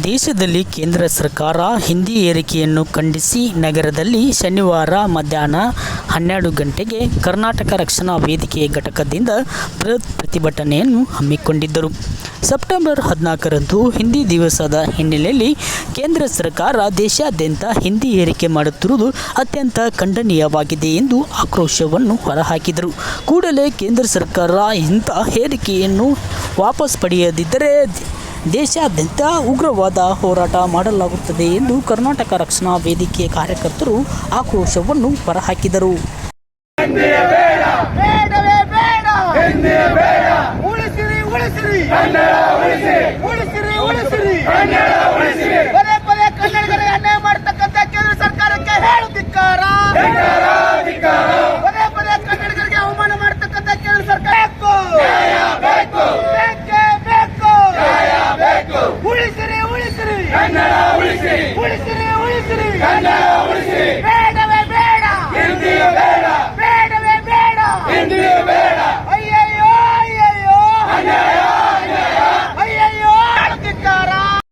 ದೇಶದಲ್ಲಿ ಕೇಂದ್ರ ಸರ್ಕಾರ ಹಿಂದಿ ಏರಿಕೆಯನ್ನು ಖಂಡಿಸಿ ನಗರದಲ್ಲಿ ಶನಿವಾರ ಮಧ್ಯಾಹ್ನ ಹನ್ನೆರಡು ಗಂಟೆಗೆ ಕರ್ನಾಟಕ ರಕ್ಷಣಾ ವೇದಿಕೆ ಘಟಕದಿಂದ ಬೃಹತ್ ಪ್ರತಿಭಟನೆಯನ್ನು ಹಮ್ಮಿಕೊಂಡಿದ್ದರು. ಸೆಪ್ಟೆಂಬರ್ ಹದಿನಾಲ್ಕರಂದು ಹಿಂದಿ ದಿವಸದ ಹಿನ್ನೆಲೆಯಲ್ಲಿ ಕೇಂದ್ರ ಸರ್ಕಾರ ದೇಶಾದ್ಯಂತ ಹಿಂದಿ ಏರಿಕೆ ಮಾಡುತ್ತಿರುವುದು ಅತ್ಯಂತ ಖಂಡನೀಯವಾಗಿದೆ ಎಂದು ಆಕ್ರೋಶವನ್ನು ಹೊರಹಾಕಿದರು. ಕೂಡಲೇ ಕೇಂದ್ರ ಸರ್ಕಾರ ಇಂಥ ಏರಿಕೆಯನ್ನು ವಾಪಸ್ ಪಡೆಯದಿದ್ದರೆ ದೇಶಾದ್ಯಂತ ಉಗ್ರವಾದ ಹೋರಾಟ ಮಾಡಲಾಗುತ್ತದೆ ಎಂದು ಕರ್ನಾಟಕ ರಕ್ಷಣಾ ವೇದಿಕೆ ಕಾರ್ಯಕರ್ತರು ಆಕ್ರೋಶವನ್ನು ಹೊರಹಾಕಿದರು. ಬೇಡವೇ ಬೇಡ. ಬೇಡ. ಉಳಿಸಿರಿ ಉಳಿಸಿರಿ. ಉಳಿಸಿರಿ ಉಳಿಸಿರಿ. ಉಳಿಸಿರಿ ಉಳಿಸಿರಿ ಉಳಿಸಿರಿ ಉಳಿಸಿರಿ ಬೇಡ